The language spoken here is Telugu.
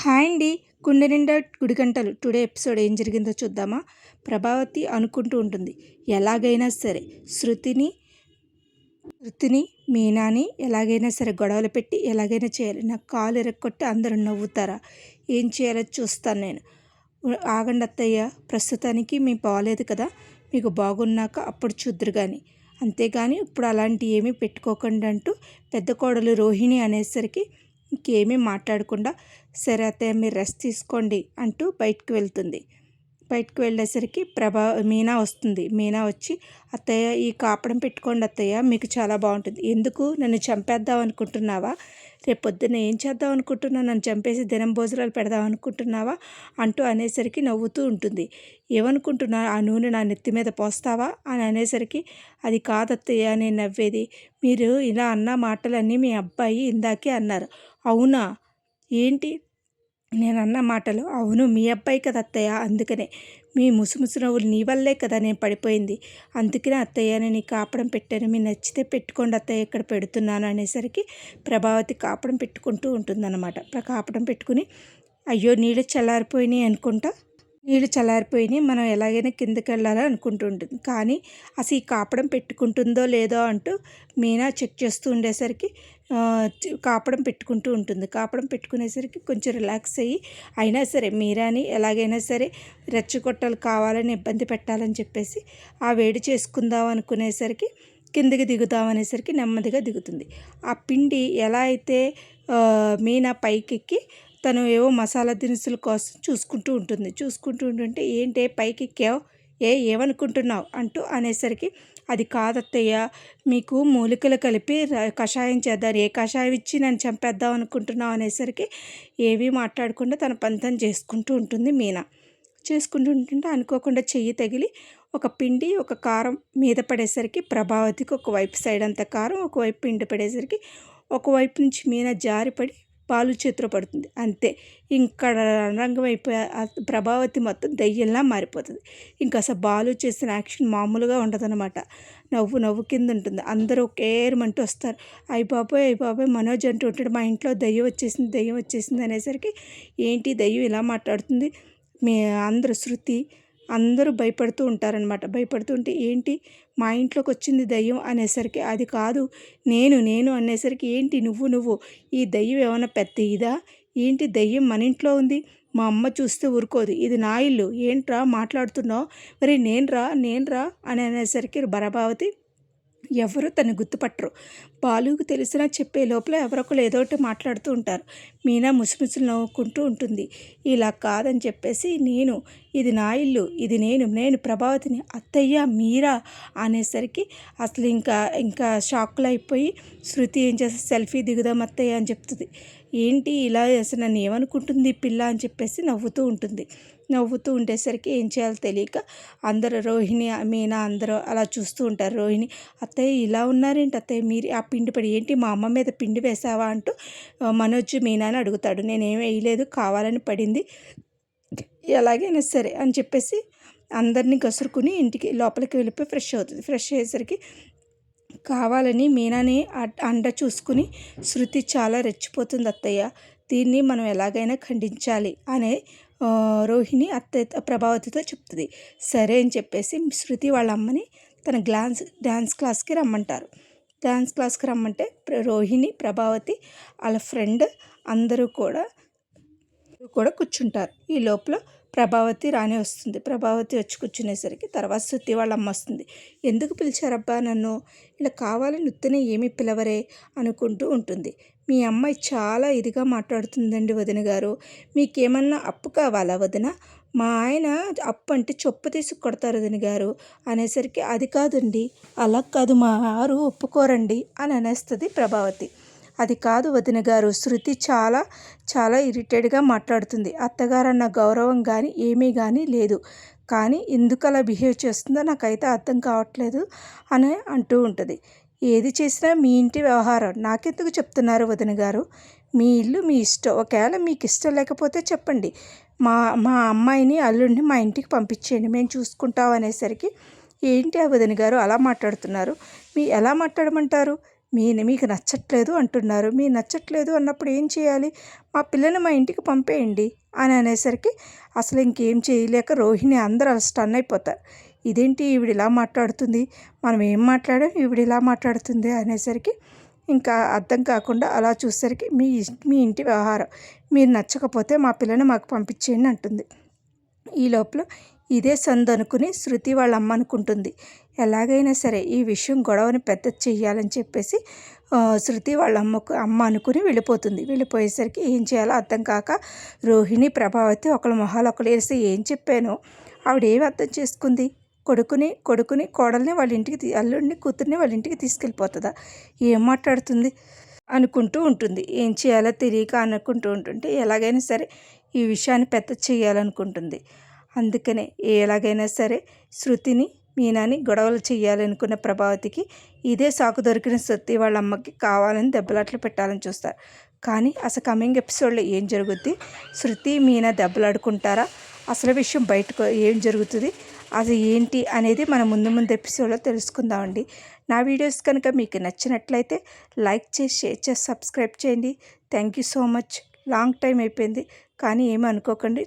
హాయ్ అండి. గుండె నిండా గుడిగంటలు టుడే ఎపిసోడ్ ఏం జరిగిందో చూద్దామా? ప్రభావతి అనుకుంటూ ఉంటుంది. ఎలాగైనా సరే శృతిని శృతిని మీనాని ఎలాగైనా సరే గొడవలు పెట్టి ఎలాగైనా చేయాలి. నాకు కాలు ఎరక్కొట్టి అందరూ నవ్వుతారా? ఏం చేయాలో చూస్తాను నేను. ఆగండి అత్తయ్య. ప్రస్తుతానికి మీ బాగలేదు కదా. మీకు బాగున్నాక అప్పుడు చూద్దరు కానీ అంతేగాని ఇప్పుడు అలాంటి ఏమీ పెట్టుకోకండి అంటూ పెద్ద కోడలు రోహిణి అనేసరికి ఇంకేమీ మాట్లాడకుండా సరే అత్తయ్య మీరు రెస్ట్ తీసుకోండి అంటూ బయటకు వెళ్తుంది. బయటకు వెళ్ళేసరికి ప్రభా మీనా వస్తుంది. మీనా వచ్చి అత్తయ్య ఈ కాపడం పెట్టుకోండి అత్తయ్య మీకు చాలా బాగుంటుంది. ఎందుకు? నన్ను చంపేద్దాం అనుకుంటున్నావా? రేపు పొద్దున్న ఏం చేద్దాం అనుకుంటున్నావు? నన్ను చంపేసి దినం భోజనాలు పెడదాం అనుకుంటున్నావా? అంటూ అనేసరికి నవ్వుతూ ఉంటుంది. ఏమనుకుంటున్నా ఆ నూనె నా నెత్తి మీద పోస్తావా? అని అనేసరికి అది కాదత్తయ్య నేను నవ్వేది. మీరు ఇలా అన్న మాటలన్నీ మీ అబ్బాయి ఇందాకే అన్నారు. అవునా? ఏంటి? నేను అన్న మాటలు అవును మీ అబ్బాయి కదా అత్తయ్య? అందుకనే. మీ ముసుముసు నవ్వులు నీ వల్లే కదా నేను పడిపోయింది. అందుకనే అత్తయ్య నేను కాపడం పెట్టాను. మీరు నచ్చితే పెట్టుకోండి అత్తయ్య ఇక్కడ పెడుతున్నాను అనేసరికి ప్రభావతి కాపడం పెట్టుకుంటూ ఉంటుందన్నమాట. కాపడం పెట్టుకుని అయ్యో నీళ్ళు చల్లారిపోయినాయి అనుకుంటా? నీళ్ళు చల్లారిపోయినాయి. మనం ఎలాగైనా కిందకి వెళ్ళాలని అనుకుంటుంటుంది కానీ అసలు ఈ కాపడం పెట్టుకుంటుందో లేదో అంటూ మీనా చెక్ చేస్తూ ఉండేసరికి కాపడం పెట్టుకుంటూ ఉంటుంది. కాపడం పెట్టుకునేసరికి కొంచెం రిలాక్స్ అయ్యి అయినా సరే మీరాని ఎలాగైనా సరే రెచ్చగొట్టాలు కావాలని ఇబ్బంది పెట్టాలని చెప్పేసి ఆ వేడి చేసుకుందాం అనుకునేసరికి కిందికి దిగుదాం అనేసరికి నెమ్మదిగా దిగుతుంది. ఆ పిండి ఎలా అయితే మీనా పైకెక్కి తను ఏవో మసాలా దినుసుల కోసం చూసుకుంటూ ఉంటుంది. చూసుకుంటూ ఉంటుంటే ఏంటి పైకి ఎక్కావు ఏ ఏమనుకుంటున్నావు? అంటూ అనేసరికి అది కాదత్తయ్య. మీకు మూలికలు కలిపి కషాయం చేద్దాం. ఏ కషాయం ఇచ్చి నన్ను చంపేద్దాం అనుకుంటున్నావు అనేసరికి ఏవి మాట్లాడకుండా తన పంతం చేసుకుంటూ ఉంటుంది మీనా. చేసుకుంటూ ఉంటుంటే అనుకోకుండా చెయ్యి తగిలి ఒక పిండి ఒక కారం మీద పడేసరికి ప్రభావతికి ఒకవైపు సైడ్ అంత కారం ఒకవైపు పిండి పడేసరికి ఒకవైపు నుంచి మీన జారిపడి పాలు చేతిలో పడుతుంది. అంతే. ఇంకా రంగం అయిపోయే ప్రభావతి మొత్తం దయ్యంలా మారిపోతుంది. ఇంకా అసలు బాలు చేసిన యాక్షన్ మామూలుగా ఉండదన్నమాట. నవ్వు నవ్వు కింద ఉంటుంది. అందరూ కేరమంటూ వస్తారు. అయ్యి బాబోయ్ అయ్యి బాబాయ్ మనోజ్ అంటూ ఉంటాడు మా ఇంట్లో దయ్యం వచ్చేసింది దయ్యం వచ్చేసింది అనేసరికి ఏంటి దయ్యం ఇలా మాట్లాడుతుంది? మీ అందరూ శృతి అందరూ భయపడుతూ ఉంటారనమాట భయపడుతుంటే ఏంటి? మా ఇంట్లోకి వచ్చింది దయ్యం అనేసరికి అది కాదు నేను నేను అనేసరికి ఏంటి నువ్వు నువ్వు? ఈ దయ్యం ఏమైనా పెద్ద ఇదా? ఏంటి దయ్యం మన ఇంట్లో ఉంది? మా అమ్మ చూస్తే ఊరుకోదు. ఇది నా ఇల్లు. ఏంట్రా మాట్లాడుతున్నావు? మరి నేను రా నేను రా అని అనేసరికి భరభావతి ఎవరు తను గుర్తుపట్టరు. బాలుకు తెలిసినా చెప్పే లోపల ఎవరొకరు ఏదో ఒకటి మాట్లాడుతూ ఉంటారు. మీనా ముసిముసులు నవ్వుకుంటూ ఉంటుంది. ఇలా కాదని చెప్పేసి నేను ఇది నా ఇల్లు ఇది నేను నేను ప్రభావతిని అత్తయ్య మీరా అనేసరికి అసలు ఇంకా ఇంకా షాక్లో అయిపోయి శృతి ఏం చేస్తే సెల్ఫీ దిగుదాం అత్తయ్య అని చెప్తుంది. ఏంటి ఇలా అసలు నన్ను ఏమనుకుంటుంది పిల్ల అని చెప్పేసి నవ్వుతూ ఉంటుంది. నవ్వుతూ ఉండేసరికి ఏం చేయాలో తెలియక అందరూ రోహిణి మీనా అందరూ అలా చూస్తూ ఉంటారు. రోహిణి అత్తయ్య ఇలా ఉన్నారేంటి అత్తయ్య? మీరు ఆ పిండి పడి ఏంటి మా అమ్మ మీద పిండి వేసావా? అంటూ మనోజ్ మీనాని అడుగుతాడు. నేనేం వేయలేదు కావాలని పడింది. ఎలాగైనా సరే అని చెప్పేసి అందరినీ గసురుకుని ఇంటికి లోపలికి వెళ్ళిపోయి ఫ్రెష్ అవుతుంది. ఫ్రెష్ అయ్యేసరికి కావాలని మీనాని అండ చూసుకుని శృతి చాలా రెచ్చిపోతుంది అత్తయ్య. దీన్ని మనం ఎలాగైనా ఖండించాలి అనే రోహిణి అత్త ప్రభావతితో చెప్తుంది. సరే అని చెప్పేసి శృతి వాళ్ళ అమ్మని తన గ్లాన్స్ డ్యాన్స్ క్లాస్కి రమ్మంటారు. డ్యాన్స్ క్లాస్కి రమ్మంటే రోహిణి ప్రభావతి వాళ్ళ ఫ్రెండ్ అందరూ కూడా కూడా కూర్చుంటారు. ఈ లోపల ప్రభావతి రానే వస్తుంది. ప్రభావతి వచ్చి కూర్చునేసరికి తర్వాత శృతి వాళ్ళ అమ్మ వస్తుంది. ఎందుకు పిలిచారబ్బా నన్ను? ఇలా కావాలని ఉత్తనే ఏమి పిలవరే అనుకుంటూ ఉంటుంది. మీ అమ్మాయి చాలా ఇదిగా మాట్లాడుతుందండి వదిన గారు. మీకేమన్నా అప్పు కావాలా వదిన? మా ఆయన అప్పు అంటే చొప్పు తీసి కొడతారు వదిన గారు. అనేసరికి అది కాదండి. అలా కాదు మా ఆరు ఒప్పుకోరండి అని అనేస్తుంది ప్రభావతి. అది కాదు వదిన గారు. శృతి చాలా చాలా ఇరిటేట్గా మాట్లాడుతుంది. అత్తగారన్న గౌరవం కానీ ఏమీ కానీ లేదు. కానీ ఎందుకు అలా బిహేవ్ చేస్తుందో నాకైతే అర్థం కావట్లేదు అని అంటూ ఉంటుంది. ఏది చేసినా మీ ఇంటి వ్యవహారం. నాకెందుకు చెప్తున్నారు వదిన గారు? మీ ఇల్లు మీ ఇష్టం. ఒకవేళ మీకు ఇష్టం లేకపోతే చెప్పండి. మా మా అమ్మాయిని అల్లుడిని మా ఇంటికి పంపించేయండి. మేము చూసుకుంటాం అనేసరికి ఏంటి ఆ వదిన గారు? అలా మాట్లాడుతున్నారు. మీ ఎలా మాట్లాడమంటారు? మీ మీకు నచ్చట్లేదు అంటున్నారు. మీ నచ్చట్లేదు అన్నప్పుడు ఏం చేయాలి? మా పిల్లని మా ఇంటికి పంపేయండి అని అనేసరికి అసలు ఇంకేం చేయలేక రోహిణి అందరూ స్టన్ అయిపోతారు. ఇదేంటి ఈవిడ ఇలా మాట్లాడుతుంది? మనం ఏం మాట్లాడాం? ఈవిడ ఇలా మాట్లాడుతుంది అనేసరికి ఇంకా అర్థం కాకుండా అలా చూసేసరికి మీ మీ ఇంటి వ్యవహారం. మీరు నచ్చకపోతే మా పిల్లని మాకు పంపించేయండి అంటుంది. ఈ లోపల ఇదే సందు అనుకుని శృతి వాళ్ళ అమ్మ అనుకుంటుంది ఎలాగైనా సరే ఈ విషయం గొడవని పెద్ద చెయ్యాలని చెప్పేసి శృతి వాళ్ళ అమ్మకు అమ్మ అనుకుని వెళ్ళిపోతుంది. వెళ్ళిపోయేసరికి ఏం చేయాలో అర్థం కాక రోహిణి ప్రభావతి ఒకళ్ళ మొహాలు ఒకళ్ళు వేసి ఏం చెప్పానో ఆవిడ ఏమి అర్థం చేసుకుంది? కొడుకుని కొడుకుని కోడల్ని వాళ్ళ ఇంటికి అల్లుడిని కూతుర్ని వాళ్ళ ఇంటికి తీసుకెళ్ళిపోతుందా? ఏం మాట్లాడుతుంది? అనుకుంటూ ఉంటుంది. ఏం చేయాలో తెలియక అనుకుంటూ ఉంటుంటే ఎలాగైనా సరే ఈ విషయాన్ని పెద్ద చేయాలనుకుంటుంది. అందుకనే ఎలాగైనా సరే శృతిని మీనాని గొడవలు చేయాలనుకున్న ప్రభావతికి ఇదే సాకు దొరికిన శృతి వాళ్ళ అమ్మకి కావాలని దెబ్బలాట్లు పెట్టాలని చూస్తారు. కానీ అసలు కమింగ్ ఎపిసోడ్లో ఏం జరుగుద్ది? శృతి మీనా దెబ్బలాడుకుంటారా? అసలు విషయం బయటకు ఏం జరుగుతుంది? అది ఏంటి అనేది మనం ముందు ముందు ఎపిసోడ్లో తెలుసుకుందామండి. నా వీడియోస్ కనుక మీకు నచ్చినట్లయితే లైక్ చేసి షేర్ చేసి సబ్స్క్రైబ్ చేయండి. Thank you so much. Long time అయిపోయింది. కానీ ఏమీ అనుకోకండి